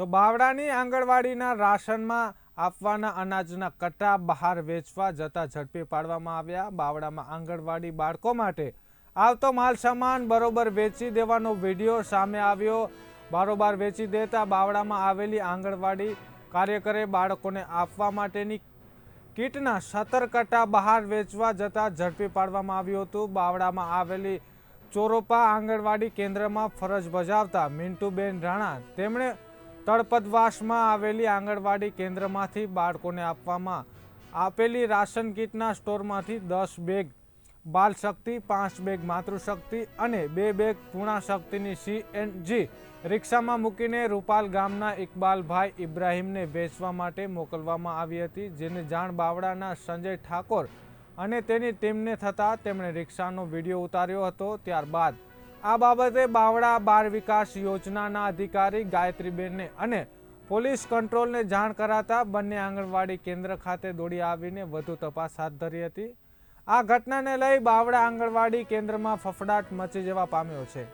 તો બાવડાની આંગણવાડીના રાશનમાં આપવાના અનાજના કટ્ટા બહાર વેચવા જતા ઝડપી પાડવામાં આવ્યા. બાવડામાં આંગણવાડી બાળકો માટે આવતો માલ સામાન બરોબર વેચી દેવાનો વીડિયો સામે આવ્યો. બારોબાર વેચી દેતા બાવડામાં આવેલી આંગણવાડી કાર્યકરે બાળકોને આપવા માટેની કીટના સત્તર કટ્ટા બહાર વેચવા જતા ઝડપી પાડવામાં આવ્યું હતું. બાવડામાં આવેલી ચોરોપા આંગણવાડી કેન્દ્રમાં ફરજ બજાવતા મિન્ટુબેન રાણા, તેમણે તળપદવાસમાં આવેલી આંગણવાડી કેન્દ્રમાંથી બાળકોને આપવામાં આપેલી રાશન કીટના સ્ટોરમાંથી દસ બેગ બાલ શક્તિ પાંચ બેગ માતૃશક્તિ અને બે બેગ પૂર્ણા શક્તિની સીએનજી રિક્ષામાં મૂકીને રૂપાલ ગામના ઇકબાલભાઈ ઇબ્રાહીમને વેચવા માટે મોકલવામાં આવી હતી, જેની જાણ બાવડાના સંજય ઠાકોર અને તેની ટીમને થતાં તેમણે રિક્ષાનો વીડિયો ઉતાર્યો હતો. ત્યારબાદ આ બાબતે બાવળા બાળ વિકાસ યોજનાના અધિકારી ગાયત્રીબેનને અને પોલીસ કંટ્રોલને જાણ કરાતા બંને આંગણવાડી કેન્દ્ર ખાતે દોડી આવીને વધુ તપાસ હાથ ધરી હતી. આ ઘટનાને લઈ બાવળા આંગણવાડી કેન્દ્રમાં ફફડાટ મચી જવા પામ્યો છે.